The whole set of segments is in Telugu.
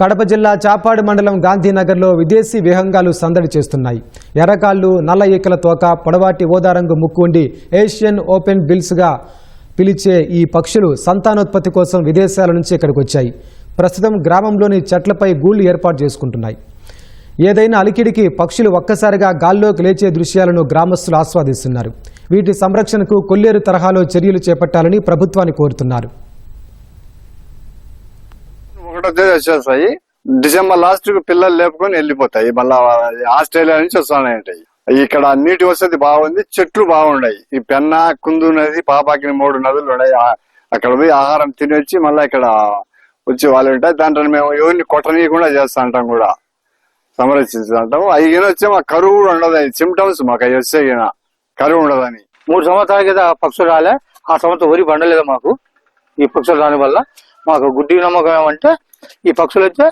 కడప జిల్లా చాపాడు మండలం గాంధీనగర్లో విదేశీ విహంగాలు సందడి చేస్తున్నాయి. ఎర్రకాళ్ళు నల్ల ఈకల తోక పొడవాటి ఓదారంగు ముక్కు ఉండి ఏషియన్ ఓపెన్ బిల్స్గా పిలిచే ఈ పక్షులు సంతానోత్పత్తి కోసం విదేశాల నుంచి ఇక్కడికి వచ్చాయి ప్రస్తుతం గ్రామంలోని చెట్లపై గూళ్ళు ఏర్పాటు చేసుకుంటున్నాయి. ఏదైనా అలికిడికి పక్షులు ఒక్కసారిగా గాల్లోకి లేచే దృశ్యాలను గ్రామస్తులు ఆస్వాదిస్తున్నారు. వీటి సంరక్షణకు కొల్లేరు తరహాలో చర్యలు చేపట్టాలని ప్రభుత్వాన్ని కోరుతున్నారు. ఒకటో తేదీ వచ్చేస్తాయి. డిసెంబర్ లాస్ట్కు పిల్లలు లేపుకొని వెళ్ళిపోతాయి. మళ్ళా ఆస్ట్రేలియా నుంచి వస్తున్నాయి ఇక్కడ నీటి వసతి బాగుంది చెట్లు బాగున్నాయి. ఈ పెన్న కుందు నది పాపాకి మూడు నదులు ఉన్నాయి. అక్కడ పోయి ఆహారం తినొచ్చి మళ్ళీ ఇక్కడ వచ్చి వాళ్ళు ఉంటాయి దాంట్లో మేము ఎవరిని కొట్టనీయకుండా చేస్తా ఉంటాం కూడా. సంరక్షించుంటాం అయిన వచ్చే మా కరువు కూడా ఉండదు. సిమ్టమ్స్ మాకు అవి వచ్చే కరువు ఉండదని. మూడు సంవత్సరాల కింద పక్షులు రాలే. ఆ సంవత్సరం వరి పండలేదు మాకు. ఈ పక్షులు రాని వల్ల మాకు గుడ్డి నమ్మకం ఏమంటే ఈ పక్షులు అయితే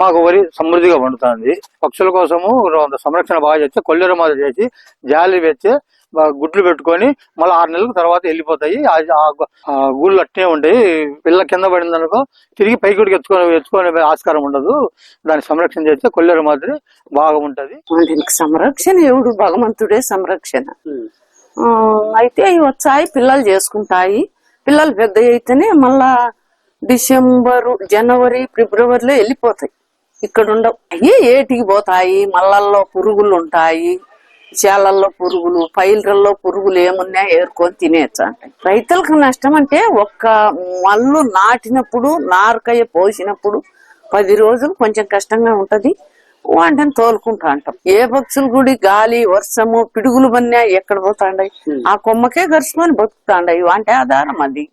మాకు వరి సమృద్ధిగా పండుతుంది. పక్షుల కోసము సంరక్షణ బాగా చేస్తే కొల్లేరు మాదిరి చేసి జాలి పెట్టి గుడ్లు పెట్టుకొని మళ్ళీ ఆరు నెలల తర్వాత వెళ్ళిపోతాయి. గూళ్ళు అట్నే ఉంటాయి పిల్ల కింద పడింది అనుకో తిరిగి పైకి ఎత్తుకొని ఎత్తుకునే ఆస్కారం ఉండదు. దాన్ని సంరక్షణ చేస్తే కొల్లేరు మాదిరి బాగా ఉంటది. దీనికి సంరక్షణ ఎవడు? భగవంతుడే సంరక్షణ. అయితే ఇవి వచ్చాయి పిల్లలు చేసుకుంటాయి. పిల్లలు పెద్ద అయితేనే మళ్ళా డిసెంబరు జనవరి ఫిబ్రవరిలో వెళ్ళిపోతాయి. ఇక్కడ ఉండవు. అయ్యి ఏటికి పోతాయి? మల్లల్లో పురుగులు ఉంటాయి. చేలల్లో పురుగులు పైర్లలో పురుగులు ఏమున్నా ఏరుకొని తినేచ్చు అంటాయి రైతులకు నష్టం అంటే ఒక్క మల్లు నాటినప్పుడు నారకాయ పోసినప్పుడు పది రోజులు కొంచెం కష్టంగా ఉంటది. వాటిని తోలుకుంటా అంటాం. ఏ పక్షులు గుడి గాలి వర్షము పిడుగులు బన్నా ఎక్కడ పోతాండాయి? ఆ కొమ్మకే గరుచుకొని బతుకుతాండాయి. వాటి ఆధారం అది.